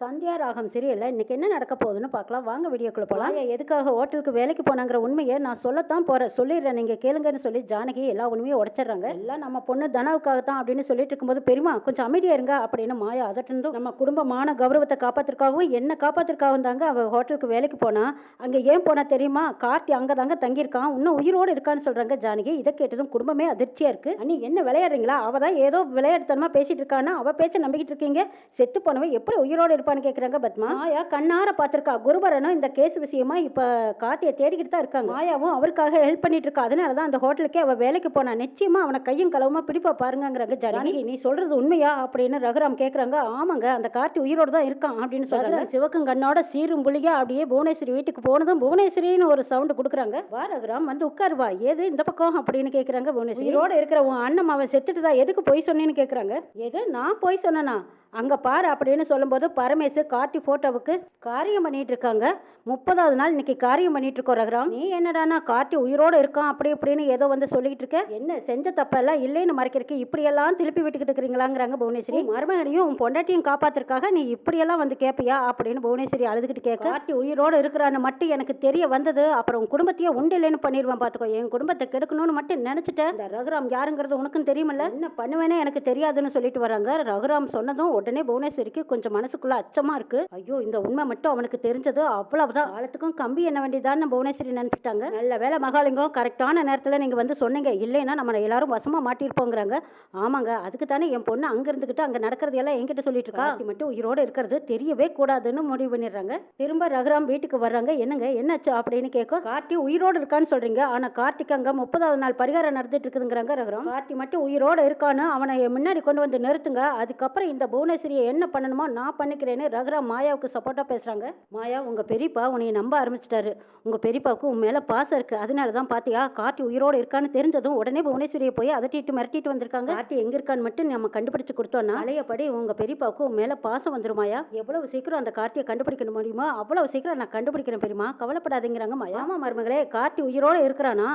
சந்தியா ராகம் சீரியல்ல இன்னைக்கு என்ன நடக்க போகுதுன்னு பார்க்கலாம். வாங்க வீடியோக்குள்ள போலாம். ஏன் எதுக்காக ஹோட்டலுக்கு வேலைக்கு போனாங்கிற உண்மையை நான் சொல்லத்தான் போறேன். சொல்லிடுறேன். நீங்க கேளுங்கன்னு சொல்லி ஜானகி எல்லா உண்மையும் உடைச்சிடுறாங்க. எல்லாம் நம்ம பொண்ணு தனாவுக்காக தான் அப்படின்னு சொல்லிட்டு இருக்கும்போது பெரியமா கொஞ்சம் அமைதியா இருங்க அப்படின்னு மாயா அதட்டிருந்தும் நம்ம குடும்பமான கௌரவத்தை காப்பாத்திருக்காகவும் என்ன காப்பாத்திருக்காகவும் தாங்க அவ ஹோட்டலுக்கு வேலைக்கு போனா. அங்க ஏன் போனா தெரியுமா? கார்த்தி அங்க தாங்க தங்கியிருக்கான். இன்னும் உயிரோடு இருக்கான்னு சொல்றாங்க ஜானகி. இதை கேட்டதும் குடும்பமே அதிர்ச்சியா இருக்கு. அண்ணி என்ன விளையாடுறீங்களா? அவ தான் ஏதோ விளையாட்டுத்தனமா பேசிட்டு இருக்கான்னா அவ பேச்ச நம்பிக்கிட்டு இருக்கீங்க. செத்து போனவன் எப்படி உயிரோடு இருப்பான்னு கேக்குறாங்க பத்மா. மாயா கண்ணார பார்த்திருக்கா. குருபரனும் இந்த கேஸ் விஷயமா இப்ப கார்த்தியை தேடிக்கிட்டு தான் இருக்காங்க. மாயாவும் அவருக்காக ஹெல்ப் பண்ணிட்டு இருக்கா. அதனால தான் அந்த ஹோட்டலுக்கே அவ வேலைக்கு போனா. நிச்சயமா அவனை கையும் களவுமா பிடிப்பா பாருங்கங்கிறாங்க ஜானகி. நீ சொல்றது உண்மையா அப்படின்னு ரகுராம் கேக்குறாங்க. ஆமாங்க அந்த கார்த்தி உயிரோடு தான் இருக்கான் அப்படின்னு சொல்றாங்க. சிவக்கும் கண்ணோட சீரும் புளியா அப்படியே புவனேஸ்வரி வீட்டுக்கு போனதும் புவனேஸ்வரின்னு ஒரு சவுண்ட் கொடுக்குறாங்க. வா ரகுராம் வந்து உட்காரு வா. ஏது இந்த பக்கம் அப்படின்னு கேக்குறாங்க புவனேஸ்வரி. உயிரோட இருக்கிற உன் அண்ணன் அவன் செத்துட்டு தான் எதுக்கு போய் சொன்னேன்னு கேக்குறாங்க. எது? நான் போய் சொன்னனா? அங்க பாரு அப்படின்னு சொல்லும்போது பரமேசு கார்த்தி போட்டோவுக்கு காரியம் பண்ணிட்டு இருக்காங்க. முப்பதாவது நாள் இன்னைக்கு காரியம் பண்ணிட்டு இருக்கோம் ரகுராம். நீ என்னடானா கார்த்தி உயிரோட இருக்கான் அப்படி இப்படின்னு ஏதோ வந்து சொல்லிட்டு இருக்க. என்ன செஞ்ச தப்பெல்லாம் இல்லைன்னு மறைக்கிறதுக்கு இப்படியெல்லாம் திருப்பி விட்டுக்கிட்டு இருக்கிறீங்களாங்கிறாங்க புவனேஸ்வரி. மருமகனையும் உன் பொண்டாட்டியும் காப்பாத்துறதுக்காக நீ இப்படியெல்லாம் வந்து கேட்பியா அப்படின்னு புவனேஸ்வரி அழுதுகிட்டு கேட்க. கார்த்தி உயிரோட இருக்கிறான்னு மட்டும் எனக்கு தெரிய வந்தது. அப்புறம் உன் குடும்பத்தையே உண்டு இல்லைன்னு பண்ணிடுவான் பாத்துக்கோ. என் குடும்பத்தை கெடுக்கணும்னு மட்டும் நினைச்சிட்டேன் ரகுராம் யாருங்கிறது உனக்கும் தெரியுமில்ல. என்ன பண்ணுவேனே எனக்கு தெரியாதுன்னு சொல்லிட்டு வராங்க. ரகுராம் சொன்னதும் உடனே புவனேஸ்வரிக்கு கொஞ்சம் மனசுக்குள்ள அச்சமா இருக்கு. ஐயோ இந்த உண்மை மட்டும் அவனுக்கு தெரிஞ்சது. அவ்வளவுதான். காலத்துக்கும் கம்பி என்ன வேண்டியதான்னு புவனேஸ்வரி நினைச்சிட்டாங்க. நல்ல வேலை மகாலிங்கம் கரெக்டான நேரத்துல நீங்க வந்து சொன்னீங்க. இல்லைன்னா நம்ம எல்லாரும் வசமா மாட்டியிருப்போங்கிறாங்க. ஆமாங்க. அதுக்கு தானே என் பொண்ணு அங்க இருந்துகிட்டு அங்க நடக்கிறது எல்லாம் என்கிட்ட சொல்லிட்டு இருக்கா? அது மட்டும் உயிரோட இருக்கிறது தெரியவே கூடாதுன்னு முடிவு பண்ணிடுறாங்க. திரும்ப ரகுராம் வீட்டுக்கு வர்றாங்க. என்னங்க என்னாச்சு அப்படின்னு கேட்கும். கார்த்தி உயிரோட இருக்கான்னு சொல்றீங்க. ஆனா கார்த்திக் அங்க முப்பதாவது நாள் பரிகாரம் நடந்துட்டு இருக்குதுங்கிறாங்க ரகுராம். கார்த்தி மட்டும் உயிரோட இருக்கான்னு அவனை முன்னாடி கொண்டு வந்து நிறுத்துங்க. அதுக்கப்புறம் இந்த புவனேஸ்வரியை என்ன பண்ணணுமோ நான் பண்ணிக்கிறேன்னு ரகுராம் மாயாவுக்கு சப்போர்ட்டாக பேசுறாங்க. மாயா உங்க பெரியப்பா உன்னைய நம்ப ஆரம்பிச்சிட்டாரு. உங்கள் பெரியப்பாவுக்கு உன் மேல பாசம் இருக்கு. அதனால தான் பாத்தியா கார்த்தி உயிரோட இருக்கான்னு தெரிஞ்சதும் உடனே புவனேஸ்வரியை போய் அதட்டிட்டு மிரட்டிட்டு வந்திருக்காங்க. கார்த்தி எங்கே இருக்கான்னு மட்டும் நம்ம கண்டுபிடிச்சு கொடுத்தோம்னா அலையப்படி உங்கள் பெரியப்பாவுக்கு உன் மேல பாசம் வந்துருமாயா எவ்வளவு சீக்கிரம் அந்த கார்த்தியை கண்டுபிடிக்க முடியுமோ அவ்வளவு சீக்கிரம் நான் கண்டுபிடிக்கிறேன் பெரியமா கவலைப்படாதீங்கிறாங்க மாயா. மருமகளே கார்த்தி உயிரோட இருக்கிறானா?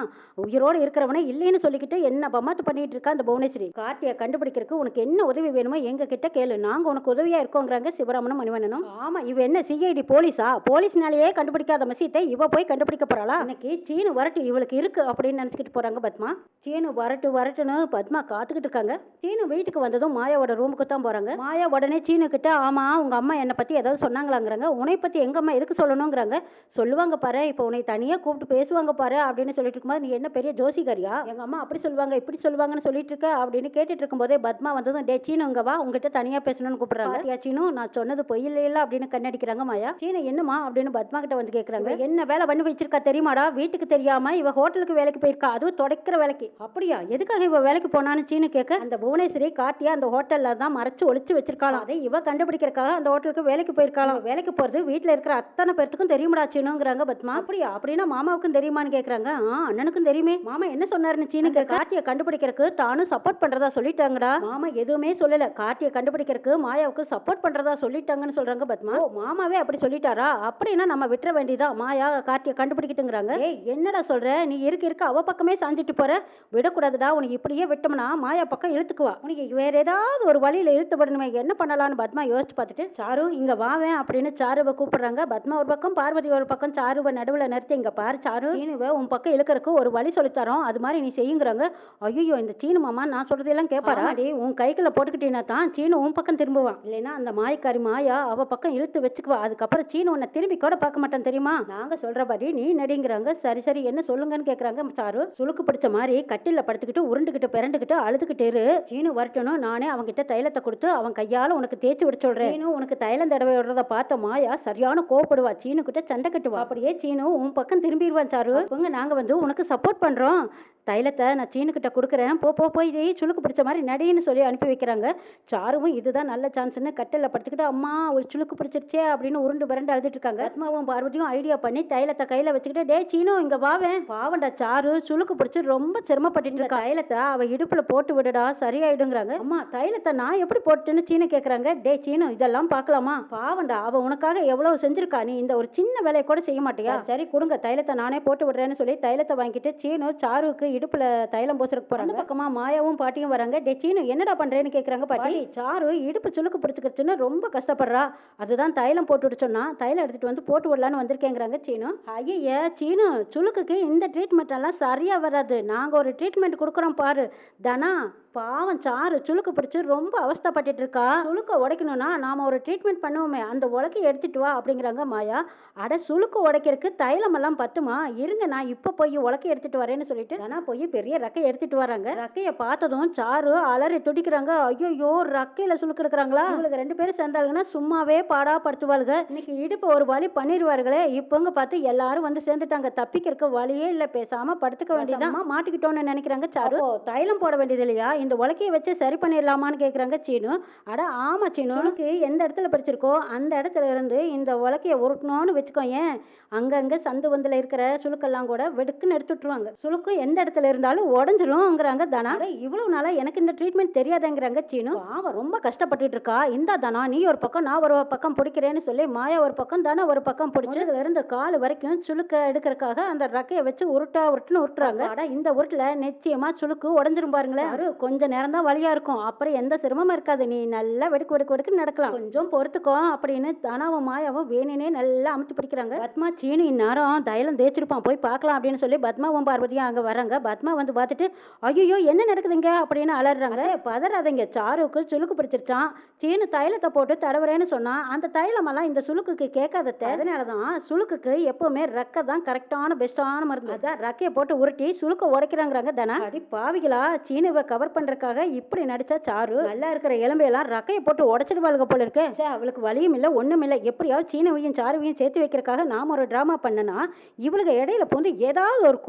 உயிரோட இருக்கிறவனே இல்லைன்னு சொல்லிக்கிட்டு என்ன பமாத்து பண்ணிட்டு இருக்கா அந்த புவனேஸ்வரி? கார்த்தியை கண்டுபிடிக்கிறதுக்கு உனக்கு என்ன உதவி வேணுமோ எங்ககிட்ட கேளு. நாங்கள் உனக்கு உதவியாக இருக்கோங்கிறாங்க சிவராமனும் மணிவண்ணனும். ஆமாம் இவ என்ன சிஐடி போலீஸா? போலீஸ்னாலேயே கண்டுபிடிக்காத மசீத்தை இவ போய் கண்டுபிடிக்க போறாளா? இன்னைக்கு சீனு வரட்டு இவளுக்கு இருக்கு அப்படின்னு நினச்சிக்கிட்டு போறாங்க பத்மா. சீனு வரட்டு வரட்டுன்னு பத்மா காத்துக்கிட்டு இருக்காங்க. சீனு வீட்டுக்கு வந்ததும் மாயாவோட ரூமுக்கு தான் போறாங்க. மாயா உடனே சீனு கிட்ட ஆமா உங்க அம்மா என்னை பத்தி ஏதாவது சொன்னாங்களாங்கிறாங்க. உன்னை பத்தி எங்க அம்மா எதுக்கு சொல்லணுங்கிறாங்க? சொல்லுவாங்க பாரு இப்போ உன்னை தனியாக கூப்பிட்டு பேசுவாங்க பாரு அப்படின்னு சொல்லிட்டு இருக்கும்போது நீ என்ன பெரிய ஜோசிகாரியா? எங்க அம்மா அப்படி சொல்லுவாங்க இப்படி சொல்லுவாங்கன்னு சொல்லிட்டு இருக்க? அப்படின்னு கேட்டுட்டு இருக்கும்போதே பத்மா வந்ததும் டே சீனு இங்க வா உங்ககிட்ட தனியா பேசணும்னு கூப்பிடுறாங்க. சீனு? நான் சொன்னது பொய் இல்ல அப்படின்னு கண்ணடிக்கிறாங்க மாயா. சீனு என்னமா அப்படின்னு பத்மா கிட்ட வந்து கேக்குறாங்க. என்ன வேலை பண்ணி வச்சிருக்கா தெரியுமாடா? வீட்டுக்கு தெரியாம இவ ஹோட்டலுக்கு வேலைக்கு போயிருக்கா? அதுவும் துடைக்கிற வேலைக்கு. அப்படியா? எதுக்காக இவ வேலைக்கு போனான்னு சீனு கேட்க அந்த புவனேஸ்வரி கார்த்தியா அந்த ஹோட்டல்ல தான் மறைச்சு ஒளிச்சு வச்சிருக்காளாம். அதை இவ கண்டுபிடிக்கிறக்காக அந்த ஹோட்டலுக்கு வேலைக்கு போயிருக்காளாம். வேலைக்கு போறது வீட்டுல இருக்கிற அத்தனை பேர்த்துக்கும் தெரியுமாடா சீனுங்கிறாங்க பத்மா. அப்படியா? அப்படின்னா மாமாவுக்கும் தெரியுமான்னு கேக்குறாங்க. ஆ அண்ணனுக்கும் தெரியுமே. மாமா என்ன சொன்னாருன்னு சீனு கார்த்தியை கண்டுபிடிக்கிறதுக்கு தானும் சப்போர்ட் பண்றதா சொல்லிட்டாங்கடா. மாமா எதுவுமே சொல்லல. கார்த்தியை கண்டுபிடிக்கிறதுக்கு மாயாவுக்கு சப்போர்ட் பண்றதா சொல்லிட்டாங்கன்னு சொல்றாங்க பத்மா. மாமாவே அப்படி சொல்லிட்டாரா? அப்படின்னா நம்ம விட்டுற வேண்டியதா? மாயா கார்த்தியை கண்டுபிடிக்கட்டுங்கிறாங்க. ஏய் என்னடா சொல்ற? நீ இருக்க இருக்க அவ பக்கமே சாஞ்சிட்டு போற. விடக்கூடாதுடா உனக்கு இப்படியே விட்டோம்னா மாயா பக்கம் இழுத்துக்குவா. உனக்கு வேற ஏதாவது ஒரு வழியில இழுத்துப்படணுமே என்ன பண்ணலாம்னு பத்மா யோசிச்சு பார்த்துட்டு சாரு இங்க வாவேன் அப்படின்னு சாருவை கூப்பிடுறாங்க. பத்மா ஒரு பக்கம் பார்வதி ஒரு பக்கம் சாருவை நடுவுல நிறுத்தி இங்க பாரு சாரு. சீனுவை உன் பக்கம் இழுக்கறதுக்கு ஒரு வழி சொல்லித்தரோம். அது மாதிரி நீ செய்யுங்கிறாங்க. ஐயோ இந்த சீனு மாமா நான் சொல்றதெல்லாம் கேட்பாரா உன் கைக்குள்ள போட்டுக்கிட்டீங்கன்னா தான் சீனு உன் பக்கம் திரும்புவான். இல்லைன்னா அந்த மாயக்காரி மாயா அவ பக்கம் இழுத்து வச்சுக்குவா. அதுக்கப்புறம் சீனு உன்னை திரும்பி கூட பார்க்க மாட்டான் தெரியுமா? நாங்க சொல்றபடி நீ நடிங்கிறாங்க. சரி சரி என்ன சொல்லுங்கன்னு கேக்குறாங்க. சாரு சுளுக்கு பிடிச்ச மாதிரி கட்டில படுத்துக்கிட்டு உருண்டுகிட்டு பிறண்டுகிட்டு அழுதுகிட்டு இரு. சீனு வரட்டணும் நானே அவன்கிட்ட தைலத்தை கொடுத்து அவன் கையால உனக்கு தேய்ச்சி விட சொல்றேன். சீனு உனக்கு தைலம் தடவை விடுறத பார்த்த மாயா சரியான கோவப்படுவா. சீனு கிட்ட சண்டை கட்டுவா. அப்படியே சீனு உன் பக்கம் திரும்பிடுவான் சாரு. அவங்க நாங்க வந்து உனக்கு சப்போர்ட் பண்றோம். தைலத்தை நான் சீனுக்கிட்ட கொடுக்குறேன். போ போ போய் சுளுக்கு பிடிச்ச மாதிரி நடின்னு சொல்லி அனுப்பி வைக்கிறாங்க. சாருவும் இதுதான் நல்ல சான்ஸ்னு கட்டில படுத்துக்கிட்டு அம்மா ஒரு சுளுக்கு பிடிச்சிருச்சே அப்படின்னு உருண்டு பிறண்டு அழுதுட்டு இருக்காங்க. பத்மாவும் பார்வதியும் ஐடியா பண்ணி தைலத்தை கையில வச்சுக்கிட்டு டே சீனு இங்க வாவேன் பாவண்டா சாரு சுளுக்கு பிடிச்சி ரொம்ப சிரமப்பட்டுட்டு இருக்கா. தைலத்தை அவ இடுப்புல போட்டு விடுடா சரியாயிடுங்கிறாங்க. அம்மா தைலத்தை நான் எப்படி போட்டுன்னு சீனு கேக்குறாங்க? டே சீனு இதெல்லாம் பார்க்கலாமா பாவண்டா அவ உனக்காக எவ்வளவு செஞ்சிருக்கா? நீ இந்த ஒரு சின்ன வேலையை கூட செய்ய மாட்டியா? சரி கொடுங்க. தைலத்தை நானே போட்டு விடுறேன்னு சொல்லி தைலத்தை வாங்கிட்டு சீனு சாருவுக்கு இடுப்புல தைலம் பூசறதுக்கு போறாங்க. பக்கமா மாயாவும் பாட்டியும் வராங்க. டே சீனு என்னடா பண்றேன்னு கேக்குறாங்க பாட்டி. சாரு இடுப்பு சுளுக்கு பிடிச்சிக்கிச்சுன்னு ரொம்ப கஷ்டப்படுறா. அதுதான் தைலம் போட்டு சொன்னா. தைலம் எடுத்துட்டு வந்து போட்டு விடலான்னு வந்திருக்கேங்கிறாங்க சீனு. ஐய சீனு சுளுக்குக்கு இந்த ட்ரீட்மெண்ட் எல்லாம் சரியா வராது. நாங்க ஒரு ட்ரீட்மெண்ட் கொடுக்குறோம் பாரு. தனா பாவம் சாரு சுளுக்கு பிடிச்சி ரொம்ப அவஸ்தைப்பட்டுட்டு இருக்கா சுளுக்க உடைக்கணும்னா நாம ஒரு ட்ரீட்மெண்ட் பண்ணுவோமே அந்த உலக்கை எடுத்துட்டு வா அப்படிங்கிறாங்க மாயா. அட சுளுக்கு உடைக்கிறதுக்கு தைலம் எல்லாம் பத்துமா? இருங்க நான் இப்ப போய் உலக்கை எடுத்துட்டு வரேன்னு சொல்லிட்டு ஆனா போய் பெரிய ரக்கை எடுத்துட்டு வராங்க. ரக்கைய பார்த்ததும் சாரு அலறி துடிக்கிறாங்க. ஐயோ ரக்கையில சுளுக்கு எடுக்கிறாங்களா? இவங்களுக்கு ரெண்டு பேரும் சேர்ந்தாங்கன்னா சும்மாவே பாடா படுத்துவாளுங்க இன்னைக்கு இடுப்பு ஒரு வழி பண்ணிடுவார்களே இப்போங்க பார்த்து எல்லாரும் வந்து சேர்ந்துட்டாங்க. தப்பிக்கிறதுக்கு வழியே இல்ல. பேசாம படுத்துக்க வேண்டியதான் மாட்டிக்கிட்டோம்னு நினைக்கிறாங்க சாரு. தைலம் போட வேண்டியது இல்லையா? இந்த உலக்கைய வச்சு சரி பண்ணிடலாமான்னு கேக்குறாங்க சீனு. அட ஆமா சீனு. உனக்கு எந்த இடத்துல படிச்சிருக்கோ அந்த இடத்துல இருந்து இந்த உலக்கைய உருட்டணும்னு வச்சுக்கோ ஏன் அங்கங்க சந்து வந்துல இருக்கிற சுளுக்கெல்லாம் கூட வெடுக்குன்னு எடுத்து விட்டுருவாங்க. சுளுக்கு எந்த இடத்துல இருந்தாலும் உடஞ்சிரும்ங்கிறாங்க தனா. அட, இவ்வளவு நாளா எனக்கு இந்த ட்ரீட்மெண்ட் தெரியாதேங்கிறாங்க சீனு. பாவம் ரொம்ப கஷ்டப்பட்டுட்டு இருக்கா. இந்த தனா நீ ஒரு பக்கம் நான் ஒரு பக்கம் பிடிக்கிறேன்னு சொல்லி மாயா ஒரு பக்கம் தானே ஒரு பக்கம் பிடிச்சு அதுல இருந்து கால் வரைக்கும் சுளுக்க எடுக்கிறதுக்காக அந்த ரக்கைய வச்சு உருட்டா உருட்டுன்னு உருட்டுறாங்க. அட இந்த உருட்டுல நிச்சயமா சுளுக்கு உடஞ்சிரும் பாருங்களேன். ஒரு கொஞ்சம் நேரம் தான் வழியாக இருக்கும். அப்புறம் எந்த சிரமமும் இருக்காது. நீ நல்லா வெடுக்கு வெடுக்கு வெடுக்கு நடக்கலாம். கொஞ்சம் பொறுத்துக்கோ அப்படின்னு தனாவும் மாயாவும் வேணுனே நல்லா அமுத்து பிடிக்கிறாங்க. பத்மா சீனு இந்நேரம் தைலம் தேய்ச்சிருப்பான். போய் பார்க்கலாம் அப்படின்னு சொல்லி பத்மாவும் பார்வதியும் அங்கே வராங்க பத்மா வந்து பார்த்துட்டு ஐயோ என்ன நடக்குதுங்க? அப்படின்னு அலறாங்க. பதறாதீங்க. சாருக்கு சுளுக்கு பிடிச்சிருச்சான் சீனு தைலத்தை போட்டு தடவுறேன்னு சொன்னான். அந்த தைலமெல்லாம் இந்த சுழுக்குக்கு கேட்காத அதனால தான் சுழுக்குக்கு எப்பவுமே ரெக்கை தான் கரெக்டான பெஸ்டான மருந்து. அதான் ரெக்கையை போட்டு உருட்டி சுழுக்க உடைக்கிறாங்கிறாங்க தனா. அடி பாவிகளா. சீனுவை கவர் பண்றதுக்காக இப்படி நடிச்சா சாரு? நல்லா இருக்கிற எலும்பையெல்லாம் ரெக்கையை போட்டு உடைச்சிடுவாளுக போல இருக்கு. ச்சே, அவளுக்கு வலியும் இல்ல ஒண்ணும் இல்ல. எப்படியாவது சீனவையும் சாருவையும் சேர்த்து வைக்கிறதுக்காக நாம ஒரு டிராமா பண்ணனா இவளுக இடையில பூந்து ஏதாவது ஒரு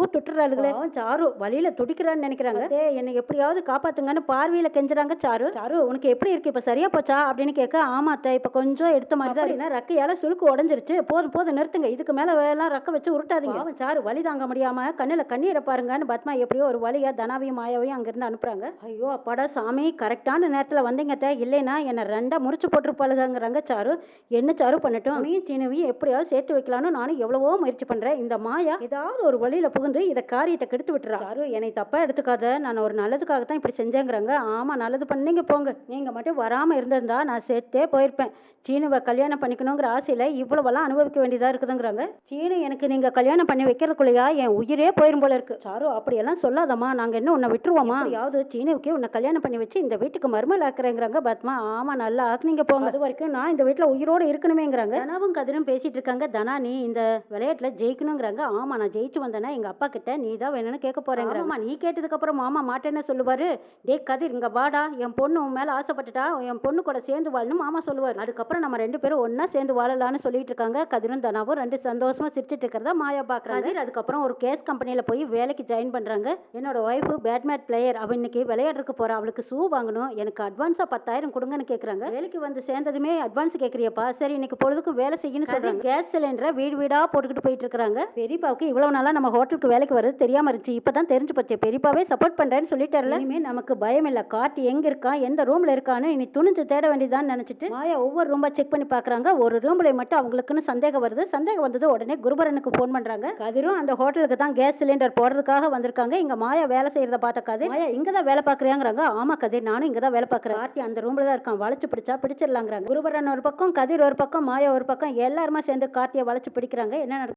பாவம் சாரு வழியில துடிக்கிறான்னு நினைக்கிறாங்க. "டேய், என்னை எப்படியாவது காப்பாத்துங்கன்னு பார்வையில கெஞ்சுறாங்க சாரு. சாரு உனக்கு எப்படி இருக்கு? இப்ப சரியா போச்சா? அப்படின்னு கேட்க ஆமா அத்தை இப்ப கொஞ்சம் எடுத்த மாதிரி தான் அப்படின்னா ரக்கையால சுளுக்கு உடஞ்சிருச்சு. போதும் போதும் நிறுத்துங்க. இதுக்கு மேல எல்லாம் ரக்க வச்சு உருட்டாதீங்க. பாவம் சாரு வலி தாங்க முடியாம கண்ணுல கண்ணீரை பாருங்கன்னு பத்மா எப்படியோ ஒரு வழியா தனாவையும் மாயாவையும் அங்கிருந்து அனுப்புறாங்க. ஐயோ அப்பாடா சாமி கரெக்டான நேரத்தில் வந்தீங்க இல்லைன்னா என்னை ரெண்டாக முறிச்சு போட்டிருப்பாளுங்கிறாங்க சாரு. என்ன சாரு பண்ணட்டும்? அம்மையும் சீனவையும் எப்படியாவது சேர்த்து வைக்கலான்னு நானும் எவ்வளவோ முயற்சி பண்ணுறேன் இந்த மாயா ஏதாவது ஒரு வழியில் புகுந்து இதை காரியத்தை கெடுத்து விட்டுறா. சாரு என்னை தப்பாக எடுத்துக்காத. நான் ஒரு நல்லதுக்காக தான் இப்படி செஞ்சேங்கிறாங்க. ஆமாம் நல்லது பண்ணீங்க போங்க. நீங்கள் மட்டும் வராமல் இருந்திருந்தா நான் சேர்த்தே போயிருப்பேன். சீனுவை கல்யாணம் பண்ணிக்கணுங்கிற ஆசையில் இவ்வளவெல்லாம் அனுபவிக்க வேண்டியதாக இருக்குதுங்கிறாங்க. சீனு எனக்கு நீங்கள் கல்யாணம் பண்ணி வைக்கிறதுக்குள்ளயா என் உயிரே போயிரும் போல இருக்கு. சாரு அப்படியெல்லாம் சொல்லாதம்மா. நாங்கள் என்ன உன்னை விட்டுருவோமா? யாவது சீனுவுக்கு உன்னை கல்யாணம் பண்ணி வச்சு இந்த வீட்டுக்கு மருமல் ஆக்குறேங்கிறாங்க பத்மா. ஆமா நல்லா ஆக்குனீங்க போங்க. அது வரைக்கும் நான் இந்த வீட்டுல உயிரோட இருக்கணுமேங்கிறாங்க. தனாவும் கதிரும் பேசிட்டு இருக்காங்க. தனா நீ இந்த விளையாட்டுல ஜெயிக்கணுங்கிறாங்க. ஆமா நான் ஜெயிச்சு வந்தேன்னா எங்க அப்பா கிட்ட நீ தான் வேணும்னு கேட்க போறேங்கிறாங்க. நீ கேட்டதுக்கு அப்புறம் மாமா மாட்டேன்னு சொல்லுவாரு. டேய் கதிர் இங்க வாடா. என் பொண்ணு உன் மேல ஆசைப்பட்டுட்டா என் பொண்ணு கூட சேர்ந்து வாழணும் மாமா சொல்லுவார். அதுக்கப்புறம் நம்ம ரெண்டு பேரும் ஒண்ணா சேர்ந்து வாழலாம்னு சொல்லிட்டு இருக்காங்க. கதிரும் தனாவும் ரெண்டு சந்தோஷமா சிரிச்சிட்டு இருக்கிறதா மாயா பாக்குறாங்க. அதுக்கப்புறம் ஒரு கேஸ் கம்பெனில போய் வேலைக்கு ஜாயின் பண்றாங்க. என்னோட ஒய்ஃபு பேட்மேட் பிளேயர் அவ இன்னைக்கு விளையாடுறதுக்கு போறா. அவளுக்கு ஷூ வாங்கணும். எனக்கு அட்வான்ஸா பத்தாயிரம் கொடுங்கன்னு கேக்குறாங்க. வேலைக்கு வந்து சேர்ந்ததுமே அட்வான்ஸ் கேக்குறியப்பா. சரி இன்னைக்கு பொழுதுக்கும் வேலை செய்யணும்னு சொல்றாங்க. கேஸ் சிலிண்டரை வீடு வீடா போட்டுக்கிட்டு போயிட்டு இருக்காங்க பெரியப்பாவுக்கு இவ்வளவு நாளா நம்ம ஹோட்டலுக்கு வேலைக்கு வர்றது தெரியாம இருந்துச்சு. இப்பதான் தெரிஞ்சு போச்சு. பெரியப்பாவே சப்போர்ட் பண்றேன்னு சொல்லிட்டாருல. இனிமே நமக்கு பயம் இல்ல. கார்த்தி எங்க இருக்கான் எந்த ரூம்ல இருக்கான்னு இனி துணிஞ்சு தேட வேண்டியதான்னு நினைச்சிட்டு மாயா ஒவ்வொரு ரூம்பா செக் பண்ணி பாக்குறாங்க. ஒரு ரூம்ல மட்டும் அவங்களுக்குன்னு சந்தேகம் வருது. சந்தேகம் வந்தது உடனே குருபரனுக்கு ஃபோன் பண்றாங்க. கதிரும் அந்த ஹோட்டலுக்கு தான் கேஸ் சிலிண்டர் போடுறதுக்காக வந்திருக்காங்க. இங்க மாயா வேலை செய்யறத பார்த்த கதிர் மாயா இங்க தான் வேலை பார்க்குறியாங்கிறாங்க. ஆமா கதிர் நானும் இங்க தான் வேலை பார்க்குறேன். கார்த்தி அந்த ரூமில் தான் இருக்கான். வளைச்சு பிடிச்சா பிடிச்சிடலாங்கிறாங்க. குருபரன் ஒரு பக்கம் கதிர் ஒரு பக்கம் மாயா ஒரு பக்கம் எல்லாருமா சேர்ந்து கார்த்தியை வளைச்சு பிடிக்கிறாங்க. என்ன நடக்கும்